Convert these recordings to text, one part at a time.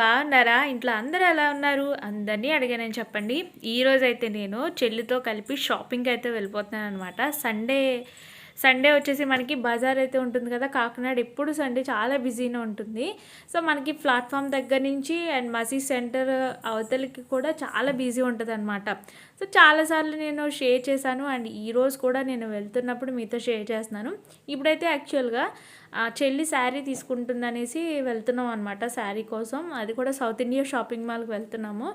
బాగున్నారా? ఇంట్లో అందరూ ఎలా ఉన్నారు? అందరినీ అడిగానని చెప్పండి. ఈరోజు అయితే నేను చెల్లితో కలిపి షాపింగ్కి అయితే వెళ్ళిపోతున్నాను అనమాట సండే సండే వచ్చేసి మనకి బజార్ అయితే ఉంటుంది కదా కాకినాడ ఎప్పుడు సండే చాలా బిజీగా ఉంటుంది. సో మనకి ప్లాట్ఫామ్ దగ్గర నుంచి అండ్ మసీ సెంటర్ అవతలకి కూడా చాలా బిజీ ఉంటుంది అనమాట సో చాలాసార్లు నేను షేర్ చేశాను అండ్ ఈరోజు కూడా నేను వెళ్తున్నప్పుడు మీతో షేర్ చేస్తున్నాను. ఇప్పుడైతే యాక్చువల్గా చెల్లి శారీ తీసుకుంటుందనేసి వెళ్తున్నాం అనమాట శారీ కోసం. అది కూడా సౌత్ ఇండియా షాపింగ్ మాల్కి వెళ్తున్నాము.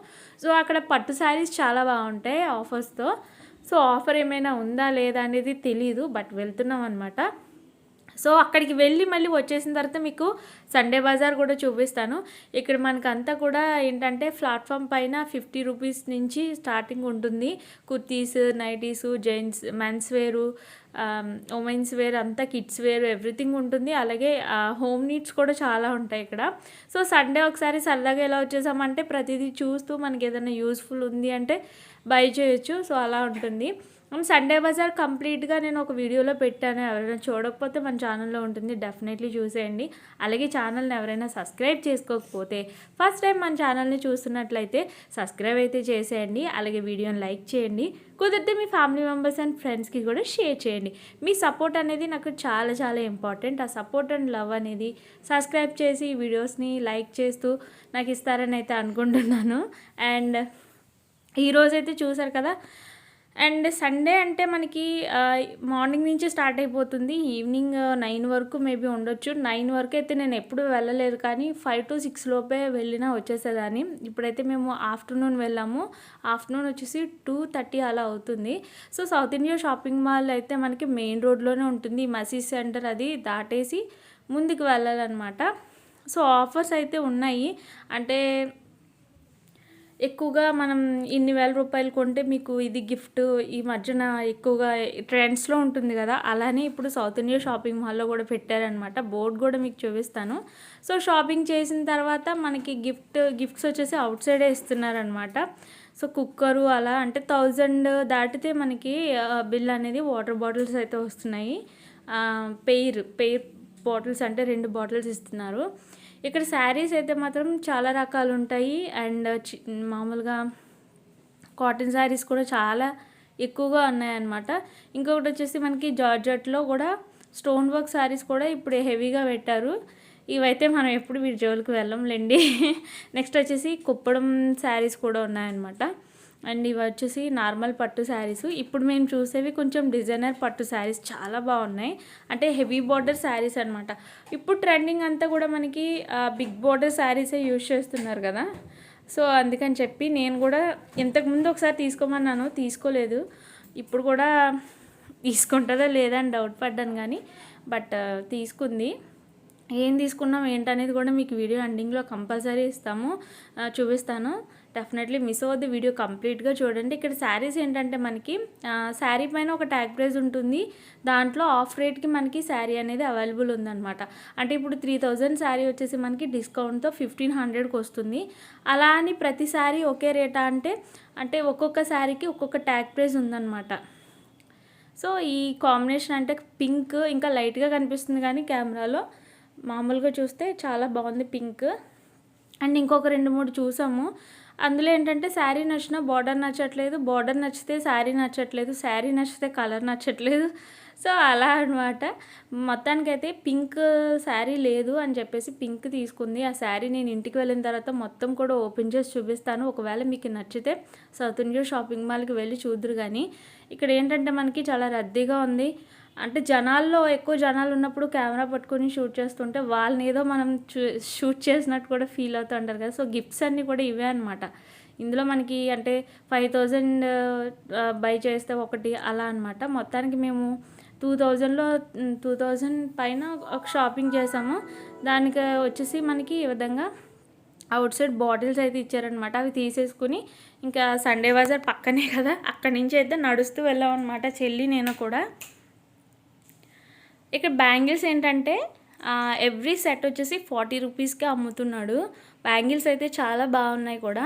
సో అక్కడ పట్టు శారీస్ చాలా బాగుంటాయి ఆఫర్స్తో. సో ఆఫర్ ఏమైనా ఉందా లేదా అనేది తెలీదు బట్ వెళ్తున్నాం అనమాట సో అక్కడికి వెళ్ళి మళ్ళీ వచ్చేసిన తర్వాత మీకు సండే బజార్ కూడా చూపిస్తాను. ఇక్కడ మనకంతా కూడా ఏంటంటే ప్లాట్ఫామ్ పైన ఫిఫ్టీ రూపీస్ నుంచి స్టార్టింగ్ ఉంటుంది. Kurtis nighties gents mens wear womens wear అంతా కిడ్స్ వేర్ ఎవ్రీథింగ్ ఉంటుంది. అలాగే హోమ్ నీడ్స్ కూడా చాలా ఉంటాయి ఇక్కడ. సో సండే ఒకసారి సరదాగా ఎలా వచ్చేసామంటే ప్రతిదీ చూస్తూ మనకి ఏదైనా యూస్ఫుల్ ఉంది అంటే బై చేయొచ్చు. సో అలా ఉంటుంది. సండే బజార్ కంప్లీట్గా నేను ఒక వీడియోలో పెట్టాను. ఎవరైనా చూడకపోతే మన ఛానల్లో ఉంటుంది. డెఫినెట్లీ చూసేయండి. అలాగే ఛానల్ని ఎవరైనా సబ్స్క్రైబ్ చేసుకోకపోతే ఫస్ట్ టైం మన ఛానల్ని చూస్తున్నట్లయితే సబ్స్క్రైబ్ అయితే చేసేయండి. అలాగే వీడియోని లైక్ చేయండి. కుదిరితే మీ ఫ్యామిలీ మెంబర్స్ అండ్ ఫ్రెండ్స్కి కూడా షేర్ చేయండి. మీ సపోర్ట్ అనేది నాకు చాలా చాలా ఇంపార్టెంట్ ఆ సపోర్ట్ అండ్ లవ్ అనేది సబ్స్క్రైబ్ చేసి వీడియోస్ని లైక్ చేస్తూ నాకు ఇస్తారని అయితే అనుకుంటున్నాను. అండ్ ఈరోజైతే చూసారు కదా అండ్ సండే అంటే మనకి మార్నింగ్ నుంచి స్టార్ట్ అయిపోతుంది. ఈవినింగ్ నైన్ వరకు మేబీ ఉండొచ్చు. నైన్ వరకు అయితే నేను ఎప్పుడు వెళ్ళలేదు కానీ ఫైవ్ టు సిక్స్ లోపే వెళ్ళినా వచ్చేసేదాన్ని. ఇప్పుడైతే మేము ఆఫ్టర్నూన్ వెళ్ళాము. ఆఫ్టర్నూన్ వచ్చేసి టూ థర్టీ అలా అవుతుంది. So south India shopping mall అయితే మనకి మెయిన్ రోడ్లోనే ఉంటుంది. మసీద్ సెంటర్ అది దాటేసి ముందుకు వెళ్ళాలన్నమాట. సో ఆఫర్స్ అయితే ఉన్నాయి. అంటే ఎక్కువగా మనం ఇన్ని వేల రూపాయలు కొంటే మీకు ఇది గిఫ్ట్ ఈ మధ్యన ఎక్కువగా ట్రెండ్స్లో ఉంటుంది కదా అలానే ఇప్పుడు సౌత్ ఇండియా షాపింగ్ మాల్లో కూడా పెట్టారనమాట బోర్డు కూడా మీకు చూపిస్తాను. సో షాపింగ్ చేసిన తర్వాత మనకి గిఫ్ట్ గిఫ్ట్స్ వచ్చేసి అవుట్ సైడే ఇస్తున్నారనమాట సో కుక్కరు అలా అంటే థౌజండ్ దాటితే మనకి బిల్ అనేది వాటర్ బాటిల్స్ అయితే వస్తున్నాయి. పెయిర్ పెయిర్ బాటిల్స్ అంటే రెండు బాటిల్స్ ఇస్తున్నారు. ఇక్కడ శారీస్ అయితే మాత్రం చాలా రకాలు ఉంటాయి అండ్ మామూలుగా కాటన్ శారీస్ కూడా చాలా ఎక్కువగా ఉన్నాయన్నమాట. ఇంకొకటి వచ్చేసి మనకి జార్జెట్లో కూడా స్టోన్ వర్క్ శారీస్ కూడా ఇప్పుడు హెవీగా పెట్టారు. ఇవైతే మనం ఎప్పుడు వీడి జోలికి వెళ్ళంలేండి. నెక్స్ట్ వచ్చేసి కుప్పడం శారీస్ కూడా ఉన్నాయన్నమాట. అండ్ ఇవి వచ్చేసి నార్మల్ పట్టు శారీస్. ఇప్పుడు మేము చూసేవి కొంచెం డిజైనర్ పట్టు శారీస్ చాలా బాగున్నాయి. అంటే హెవీ బార్డర్ శారీస్ అనమాట ఇప్పుడు ట్రెండింగ్ అంతా కూడా మనకి బిగ్ బార్డర్ శారీసే యూజ్ చేస్తున్నారు కదా. సో అందుకని చెప్పి నేను కూడా ఇంతకుముందు ఒకసారి తీసుకోమన్నాను తీసుకోలేదు. ఇప్పుడు కూడా తీసుకుంటుందో లేదా అని డౌట్ పడ్డాను కానీ బట్ తీసుకుంది. ఏం తీసుకున్నాం ఏంటనేది కూడా మీకు వీడియో ఎండింగ్లో కంపల్సరీ ఇస్తాము. చూపిస్తాను. డెఫినెట్లీ మిస్ అవ్వద్దు వీడియో కంప్లీట్గా చూడండి. ఇక్కడ శారీస్ ఏంటంటే మనకి శారీ పైన ఒక ట్యాగ్ ప్రైస్ ఉంటుంది. దాంట్లో ఆఫ్ రేట్కి మనకి శారీ అనేది అవైలబుల్ ఉందన్నమాట. అంటే ఇప్పుడు త్రీ థౌజండ్ శారీ వచ్చేసి మనకి డిస్కౌంట్తో ఫిఫ్టీన్ హండ్రెడ్కి వస్తుంది అలా అని ప్రతి శారీ ఒకే రేటా అంటే అంటే ఒక్కొక్క శారీకి ఒక్కొక్క ట్యాగ్ ప్రైస్ ఉందన్నమాట. సో ఈ కాంబినేషన్ అంటే పింక్ ఇంకా లైట్గా కనిపిస్తుంది కానీ కెమెరాలో మామూలుగా చూస్తే చాలా బాగుంది పింక్ అండ్ ఇంకొక రెండు మూడు చూసాము. అందులో ఏంటంటే శారీ నచ్చిన బార్డర్ నచ్చట్లేదు బార్డర్ నచ్చితే శారీ నచ్చట్లేదు శారీ నచ్చితే కలర్ నచ్చట్లేదు. సో అలా అనమాట మొత్తానికైతే పింక్ శారీ లేదు అని చెప్పేసి పింక్ తీసుకుంది. ఆ శారీ నేను ఇంటికి వెళ్ళిన తర్వాత మొత్తం కూడా ఓపెన్ చేసి చూపిస్తాను. ఒకవేళ మీకు నచ్చితే సౌత్ ఇండియా షాపింగ్ మాల్కి వెళ్ళి చూద్దరు కానీ ఇక్కడ ఏంటంటే మనకి చాలా రద్దీగా ఉంది. అంటే జనాల్లో ఎక్కువ జనాలు ఉన్నప్పుడు కెమెరా పట్టుకొని షూట్ చేస్తుంటే వాళ్ళని ఏదో మనం షూట్ చేసినట్టు కూడా ఫీల్ అవుతూ ఉంటారు కదా. సో గిఫ్ట్స్ అన్నీ కూడా ఇవే అనమాట ఇందులో మనకి అంటే ఫైవ్ థౌజండ్ బై చేస్తే ఒకటి అలా అనమాట మొత్తానికి మేము టూ థౌజండ్లో టూ థౌజండ్ పైన ఒక షాపింగ్ చేసాము. దానికి వచ్చేసి మనకి ఈ విధంగా అవుట్ సైడ్ బాటిల్స్ అయితే ఇచ్చారనమాట అవి తీసేసుకుని ఇంకా సండే బజార్ పక్కనే కదా. అక్కడి నుంచి అయితే నడుస్తూ వెళ్ళాం అనమాట చెల్లి నేను కూడా. ఇక్కడ బ్యాంగిల్స్ ఏంటంటే ఎవ్రీ సెట్ వచ్చేసి ఫార్టీ రూపీస్కి అమ్ముతున్నాడు. బ్యాంగిల్స్ అయితే చాలా బాగున్నాయి కూడా.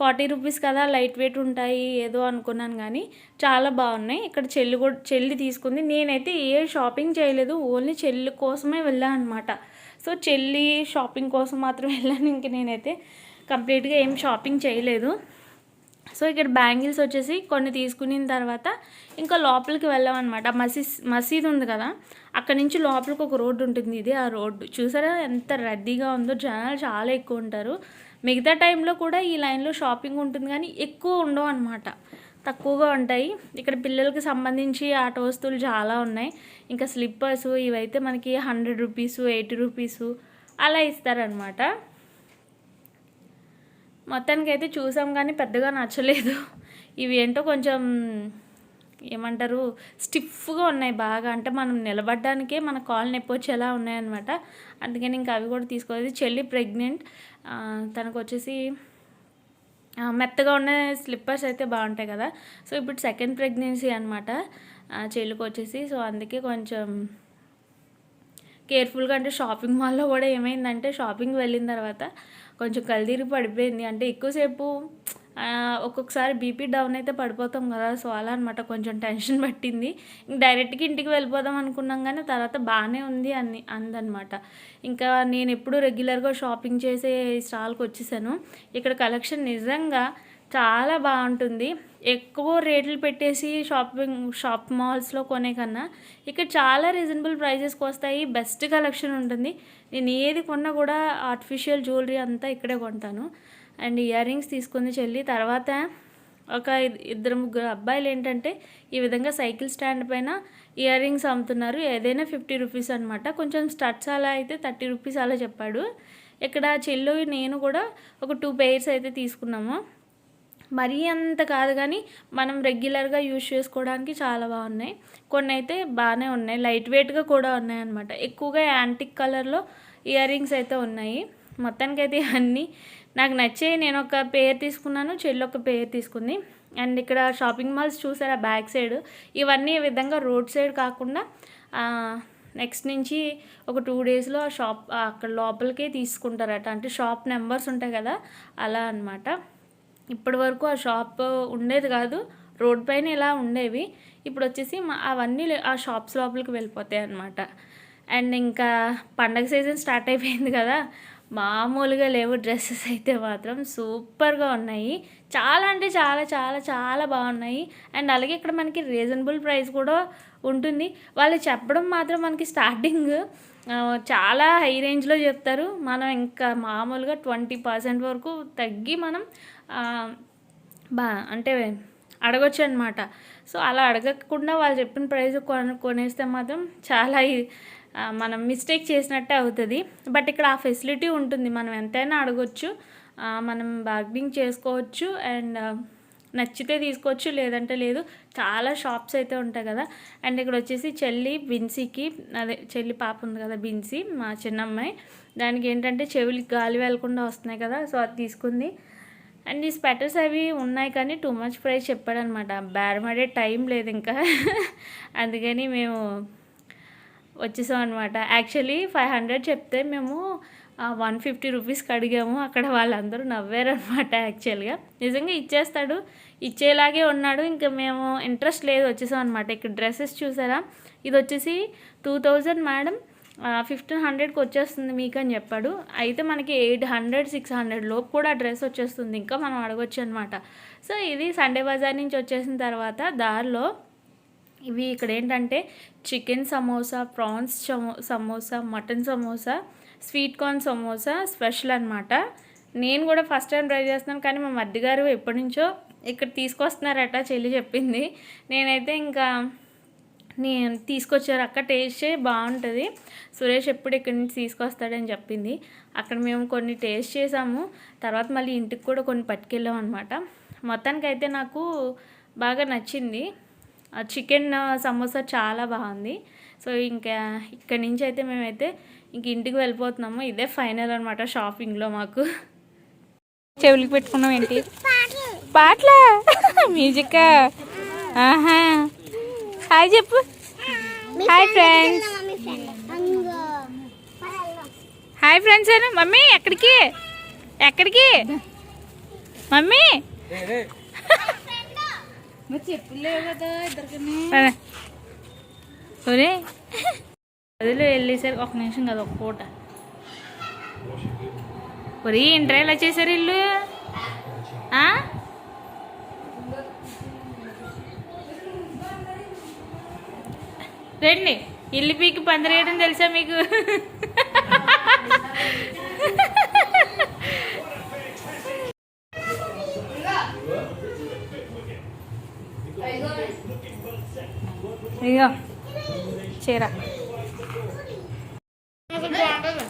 ఫార్టీ రూపీస్ కదా లైట్ వెయిట్ ఉంటాయి ఏదో అనుకున్నాను కానీ చాలా బాగున్నాయి. ఇక్కడ చెల్లి కూడా చెల్లి తీసుకుంది. నేనైతే ఏ షాపింగ్ చేయలేదు ఓన్లీ చెల్లి కోసమే వెళ్ళాను అనమాట సో చెల్లి షాపింగ్ కోసం మాత్రం వెళ్ళాను. ఇంక నేనైతే కంప్లీట్గా ఏం షాపింగ్ చేయలేదు. సో ఇక్కడ బ్యాంగిల్స్ వచ్చేసి కొన్ని తీసుకున్న తర్వాత ఇంకా లోపలికి వెళ్ళామన్నమాట మసీద్ మసీద్ ఉంది కదా అక్కడ నుంచి లోపలికి ఒక రోడ్డు ఉంటుంది. ఇది ఆ రోడ్డు. చూసారా ఎంత రద్దీగా ఉందో? జనాలు చాలా ఎక్కువ ఉంటారు. మిగతా టైంలో కూడా ఈ లైన్లో షాపింగ్ ఉంటుంది కానీ ఎక్కువ ఉండవు అనమాట తక్కువగా ఉంటాయి. ఇక్కడ పిల్లలకి సంబంధించి ఆట వస్తువులు చాలా ఉన్నాయి. ఇంకా స్లిప్పర్స్ ఇవైతే మనకి హండ్రెడ్ రూపీస్ ఎయిటీ రూపీసు అలా ఇస్తారనమాట మొత్తానికి అయితే చూసాం కానీ పెద్దగా నచ్చలేదు. ఇవి ఏంటో కొంచెం ఏమంటారు స్టిఫ్గా ఉన్నాయి బాగా. అంటే మనం నిలబడడానికే మన కాళ్ళు నొప్పి వచ్చేలా ఉన్నాయన్నమాట. అందుకని ఇంకా అవి కూడా తీసుకోలేదు. చెల్లి ప్రెగ్నెంట్. తనకు వచ్చేసి మెత్తగా ఉన్న స్లిప్పర్స్ అయితే బాగుంటాయి కదా. సో ఇప్పుడు సెకండ్ ప్రెగ్నెన్సీ అనమాట చెల్లికి వచ్చేసి. సో అందుకే కొంచెం కేర్ఫుల్గా అంటే షాపింగ్ మాల్లో కూడా ఏమైందంటే షాపింగ్ వెళ్ళిన తర్వాత కొంచెం కలిదిరి పడిపోయింది. అంటే ఎక్కువసేపు ఒక్కొక్కసారి బీపీ డౌన్ అయితే పడిపోతాం కదా. సో అలా అనమాట కొంచెం టెన్షన్ పట్టింది. ఇంక డైరెక్ట్గా ఇంటికి వెళ్ళిపోదాం అనుకున్నాం కానీ తర్వాత బాగానే ఉంది అని అందనమాట ఇంకా నేను ఎప్పుడు రెగ్యులర్గా షాపింగ్ చేసే స్టాల్కి వచ్చేసాను. ఇక్కడ కలెక్షన్ నిజంగా చాలా బాగుంటుంది. ఎక్కువ రేట్లు పెట్టేసి షాపింగ్ షాప్ మాల్స్లో కొనే కన్నా ఇక్కడ చాలా రీజనబుల్ ప్రైజెస్కి వస్తాయి. బెస్ట్ కలెక్షన్ ఉంటుంది. నేను ఏది కొన్నా కూడా ఆర్టిఫిషియల్ జ్యువెలరీ అంతా ఇక్కడే కొంటాను. అండ్ ఇయర్ రింగ్స్ తీసుకుంది చెల్లి. తర్వాత ఒక ఇద్దరు ముగ్గురు అబ్బాయిలు ఏంటంటే ఈ విధంగా సైకిల్ స్టాండ్ పైన ఇయర్ రింగ్స్ అమ్ముతున్నారు. ఏదైనా ఫిఫ్టీ రూపీస్ అనమాట కొంచెం స్టడ్స్ అలా అయితే థర్టీ రూపీస్ అలా చెప్పాడు. ఇక్కడ చెల్లు నేను కూడా ఒక టూ పెయిర్స్ అయితే తీసుకున్నాము. మరీ అంత కాదు కానీ మనం రెగ్యులర్గా యూజ్ చేసుకోవడానికి చాలా బాగున్నాయి. కొన్ని అయితే బాగానే ఉన్నాయి లైట్ వెయిట్గా కూడా ఉన్నాయి అనమాట ఎక్కువగా యాంటిక్ కలర్లో ఇయర్ రింగ్స్ అయితే ఉన్నాయి. మొత్తానికి అయితే అన్నీ నాకు నచ్చాయి. నేను ఒక పేర్ తీసుకున్నాను. చెల్లి ఒక పేర్ తీసుకుంది. అండ్ ఇక్కడ షాపింగ్ మాల్స్ చూసారా? బ్యాక్ సైడ్ ఇవన్నీ ఈ విధంగా రోడ్ సైడ్ కాకుండా నెక్స్ట్ నుంచి ఒక టూ డేస్లో ఆ షాప్ అక్కడ లోపలికే తీసుకుంటారట. అంటే షాప్ నెంబర్స్ ఉంటాయి కదా? అలా అన్నమాట. ఇప్పటి వరకు ఆ షాప్ ఉండేది కాదు రోడ్ పైన ఇలా ఉండేవి. ఇప్పుడు వచ్చేసి మా- అవన్నీ లే- ఆ షాప్స్ లోపలికి వెళ్ళిపోతాయి అన్నమాట. అండ్ ఇంకా పండగ సీజన్ స్టార్ట్ అయిపోయింది కదా మామూలుగా లేవు డ్రెస్సెస్ అయితే మాత్రం. సూపర్గా ఉన్నాయి. చాలా అంటే చాలా చాలా చాలా బాగున్నాయి. అండ్ అలాగే ఇక్కడ మనకి రీజనబుల్ ప్రైస్ కూడా ఉంటుంది. వాళ్ళు చెప్పడం మాత్రం మనకి స్టార్టింగ్ చాలా హై రేంజ్లో చెప్తారు. మనం ఇంకా మామూలుగా ట్వంటీ పర్సెంట్ వరకు తగ్గి మనం బా అంటే అడగొచ్చు అనమాట సో అలా అడగకుండా వాళ్ళు చెప్పిన ప్రైస్ కొన కొనేస్తే మాత్రం చాలా మనం మిస్టేక్ చేసినట్టే అవుతుంది. బట్ ఇక్కడ ఆ ఫెసిలిటీ ఉంటుంది. మనం ఎంతైనా అడగొచ్చు. మనం బార్గెనింగ్ చేసుకోవచ్చు. అండ్ నచ్చితే తీసుకోవచ్చు. లేదంటే లేదు. చాలా షాప్స్ అయితే ఉంటాయి కదా. అండ్ ఇక్కడ వచ్చేసి చెల్లి బిన్సీకి అదే చెల్లి పాప ఉంది కదా బిన్సీ మా చిన్నమ్మాయి. దానికి ఏంటంటే చెవులకి గాలి వెళ్ళకుండా వస్తున్నాయి కదా. సో అది తీసుకుంది. అండ్ ఈ స్వెటర్స్ అవి ఉన్నాయి కానీ టూ మచ్ ప్రైస్ చెప్పాడనమాట. బేరమడే టైం లేదు ఇంకా. అందుకని మేము వచ్చేసాం అనమాట యాక్చువల్లీ ఫైవ్ హండ్రెడ్ చెప్తే మేము వన్ ఫిఫ్టీ రూపీస్కి అడిగాము. అక్కడ వాళ్ళందరూ నవ్వారనమాట యాక్చువల్గా నిజంగా ఇచ్చేస్తాడు. ఇచ్చేలాగే ఉన్నాడు. ఇంకా మేము ఇంట్రెస్ట్ లేదు. వచ్చేసాం అనమాట ఇక్కడ డ్రెస్సెస్ చూసారా? ఇది వచ్చేసి టూ థౌజండ్ మేడం ఫిఫ్టీన్ హండ్రెడ్కి వచ్చేస్తుంది మీకు అని చెప్పాడు. అయితే మనకి ఎయిట్ హండ్రెడ్ సిక్స్ హండ్రెడ్ లోపు కూడా డ్రెస్ వచ్చేస్తుంది. ఇంకా మనం అడగొచ్చు అనమాట సో ఇది సండే బజార్ నుంచి వచ్చేసిన తర్వాత దారిలో ఇవి ఇక్కడ ఏంటంటే chicken samosa prawns సమో samosa mutton samosa sweet corn samosa special అనమాట నేను కూడా ఫస్ట్ టైం ట్రై చేస్తున్నాను కానీ మా మధ్య గారు ఎప్పటి నుంచో ఇక్కడ తీసుకొస్తున్నారట చెల్లి చెప్పింది. నేనైతే ఇంకా నేను తీసుకొచ్చారు అక్క టేస్ట్ బాగుంటుంది. సురేష్ ఎప్పుడు ఇక్కడి నుంచి తీసుకొస్తాడని చెప్పింది. అక్కడ మేము కొన్ని టేస్ట్ చేసాము. తర్వాత మళ్ళీ ఇంటికి కూడా కొన్ని పట్టుకెళ్ళాం అనమాట మొత్తానికైతే నాకు బాగా నచ్చింది. చికెన్ సమోసా చాలా బాగుంది. సో ఇంకా ఇక్కడి నుంచి అయితే మేమైతే ఇంక ఇంటికి వెళ్ళిపోతున్నాము. ఇదే ఫైనల్ అనమాట షాపింగ్లో మాకు. చెవులకి పెట్టుకున్నాం ఏంటి పాటలా? మ్యూజిక్? ఆహా. హాయ్ చెప్పు. Hi friends hi friends Anu. Mummy ఎక్కడికి? ఎక్కడికి? మమ్మీ. ఒరే. అదిలో వెళ్ళేసరికి ఒక నిమిషం కదా ఒక పూట. ఒరే ఏంట్రా ఇలా చేశారు ఇల్లు? రండి. ఇల్లు పీకి పందిరేయడం తెలుసా మీకు? చీర. బాగుంటుంది?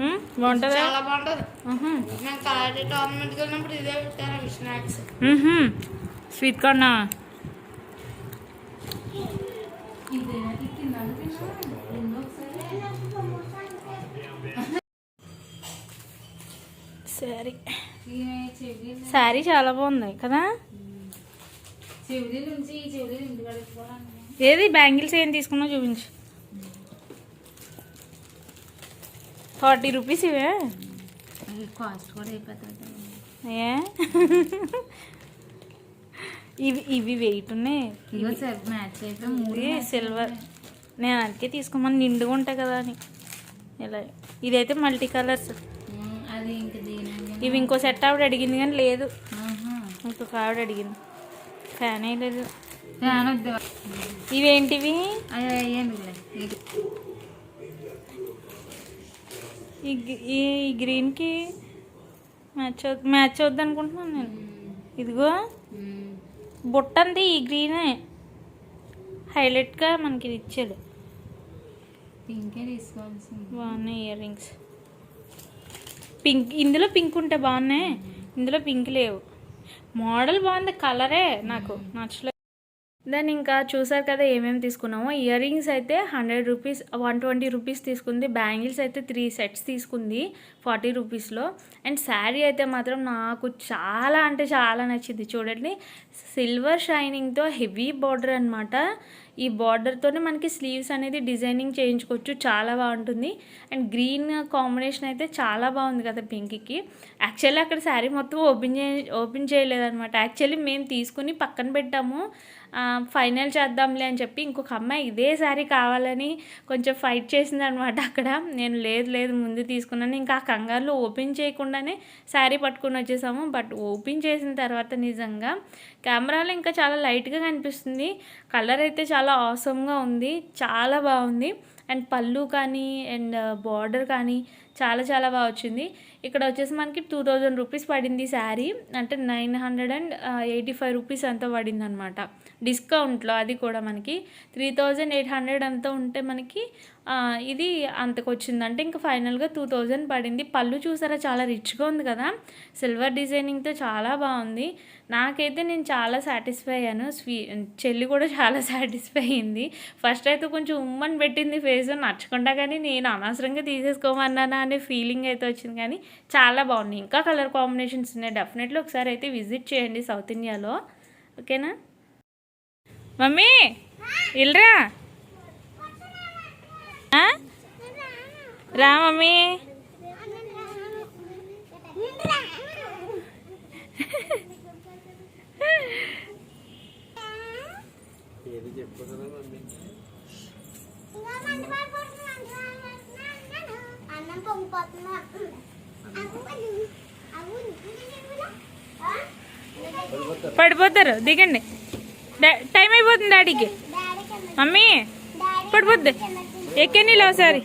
ఉమ్, బాగుంటుందా చాలా బాగుంటుంది ఉహుం. నేను కరాటే టోర్నమెంట్కి వెళ్ళినప్పుడు ఇదే పెట్టారు అవి స్నాక్స్ ఉహుం. స్వీట్ కార్న్ సరే. శారీ చాలా బాగుంది కదా? ఏది? బ్యాంగిల్స్ ఏం తీసుకున్నావు చూపించు. ఫార్టీ రూపీస్ ఇవే? కాస్ట్ కూడా అయిపోతుంది. ఏ? ఇవి ఇవి వెయిట్ ఉన్నాయి. సిల్వర్. నేను అందుకే తీసుకోమని నిండుగా ఉంటాయి కదా అని. ఇలా ఇదైతే మల్టీ కలర్స్. ఇవి ఇంకో సెట్ ఆవిడ అడిగింది కానీ లేదు. ఇంకొక ఆవిడ అడిగింది. ఫ్యాన్ లేదు. ఇవేంటివి? ఈ గ్రీ- ఈ గ్రీన్కి మ్యాచ్ మ్యాచ్ అవుద్ది అనుకుంటున్నాను నేను. ఇదిగో. బుట్ట అంతే ఈ గ్రీనే. హైలైట్గా మనకి ఇది ఇచ్చాడు. పింకే తీసుకోవాల్సింది? బాగున్నాయి ఇయర్ రింగ్స్. పింక్ ఇందులో పింక్ ఉంటే బాగున్నాయి. ఇందులో పింక్ లేవు. మోడల్ బాగుంది కలరే నాకు నచ్చలేదు. దాన్ని ఇంకా చూసారు కదా ఏమేమి తీసుకున్నామో. ఇయర్ రింగ్స్ అయితే hundred rupees one twenty rupees తీసుకుంది. బ్యాంగిల్స్ అయితే త్రీ సెట్స్ తీసుకుంది ఫార్టీ రూపీస్లో. అండ్ శారీ అయితే మాత్రం నాకు చాలా అంటే చాలా నచ్చింది. చూడండి సిల్వర్ షైనింగ్తో హెవీ బార్డర్ అనమాట ఈ బార్డర్తోనే మనకి స్లీవ్స్ అనేది డిజైనింగ్ చేయించుకోవచ్చు. చాలా బాగుంటుంది. అండ్ గ్రీన్ కాంబినేషన్ అయితే చాలా బాగుంది కదా పింక్కి యాక్చువల్లీ అక్కడ శారీ మొత్తం ఓపెన్ చే ఓపెన్ చేయలేదన్నమాట. యాక్చువల్లీ మేము తీసుకుని పక్కన పెట్టాము. ఫైనల్ చేద్దాంలే అని చెప్పి ఇంకొక అమ్మాయి ఇదే శారీ కావాలని కొంచెం ఫైట్ చేసింది అనమాట అక్కడ. నేను లేదు లేదు ముందు తీసుకున్నాను. ఇంకా ఆ కంగారులో ఓపెన్ చేయకుండానే శారీ పట్టుకుని వచ్చేసాము. బట్ ఓపెన్ చేసిన తర్వాత నిజంగా కెమెరాలో ఇంకా చాలా లైట్గా కనిపిస్తుంది. కలర్ అయితే చాలా ఆసమ్గా ఉంది. చాలా బాగుంది. అండ్ పళ్ళు కానీ అండ్ బార్డర్ కానీ చాలా చాలా బాగా వచ్చింది. ఇక్కడ వచ్చేసి మనకి టూ థౌజండ్ రూపీస్ పడింది శారీ అంటే nine hundred and eighty five rupees అంతా పడింది అనమాట డిస్కౌంట్లో అది కూడా మనకి త్రీ థౌజండ్ ఎయిట్ హండ్రెడ్ అంతా ఉంటే మనకి ఇది అంతకు వచ్చింది ఇంకా ఫైనల్గా టూ థౌజండ్ పడింది. పళ్ళు చూసారా? చాలా రిచ్గా ఉంది కదా. సిల్వర్ డిజైనింగ్తో చాలా బాగుంది. నాకైతే నేను చాలా సాటిస్ఫై అయ్యాను. స్వీ చెల్లి కూడా చాలా సాటిస్ఫై అయింది. ఫస్ట్ అయితే కొంచెం ఉమ్మని పెట్టింది ఫేస్ నచ్చకుండా కానీ నేను అనవసరంగా తీసేసుకోమన్నానా అనే ఫీలింగ్ అయితే వచ్చింది కానీ చాలా బాగుంది. ఇంకా కలర్ కాంబినేషన్స్ ఉన్నాయి. డెఫినెట్లీ ఒకసారి అయితే విజిట్ చేయండి సౌత్ ఇండియాలో. ఓకేనా? మమ్మీ ఇల్రా. రా మమ్మీ. పడిపోతారు దిగండి. టైం అయిపోతుంది డాడీకి. మమ్మీ పడిపోద్ది. ఎక్కే నీళ్ళు ఒకసారి.